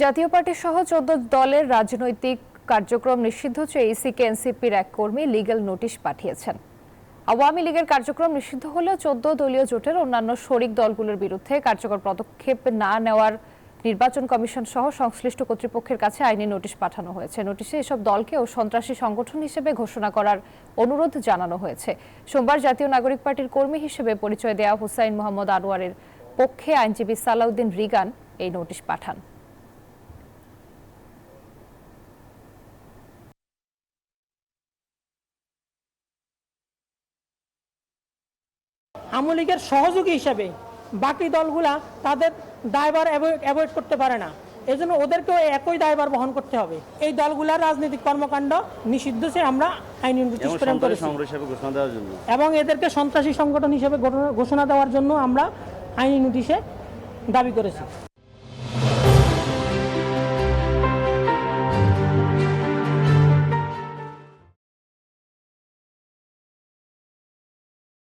জাতীয় পার্টি সহ চোদ্দ দলের রাজনৈতিক কার্যক্রম নিষিদ্ধ চেয়ে ইসিকে এনসিপির এক কর্মী লিগ্যাল নোটিশ পাঠিয়েছেন। আওয়ামী লীগের কার্যক্রম নিষিদ্ধ হলেও চোদ্দ দলীয় জোটের অন্যান্য শরিক দলগুলোর বিরুদ্ধে কার্যকর পদক্ষেপ না নেওয়ার নির্বাচন কমিশন সহ সংশ্লিষ্ট কর্তৃপক্ষের কাছে আইনি নোটিশ পাঠানো হয়েছে। নোটিশে এসব দলকেও সন্ত্রাসী সংগঠন হিসেবে ঘোষণা করার অনুরোধ জানানো হয়েছে। সোমবার জাতীয় নাগরিক পার্টির কর্মী হিসেবে পরিচয় দেয়া হুসাইন মোহাম্মদ আনোয়ারের পক্ষে আইনজীবী সালাউদ্দিন রিগান এই নোটিশ পাঠান। আওয়ামী লীগের সহযোগী হিসাবে বাকি দলগুলা তাদের দায়বার অ্যাভয়েড করতে পারে না। এজন্য ওদেরকেও একই দায়বার বহন করতে হবে। এই দলগুলার রাজনৈতিক কর্মকাণ্ড নিষিদ্ধ সে আমরা আইন এবং প্রেরণ করেছি। এদেরকে সন্ত্রাসী সংগঠন হিসেবে ঘোষণা দেওয়ার জন্য আমরা আইনি নোটিশে দাবি করেছি।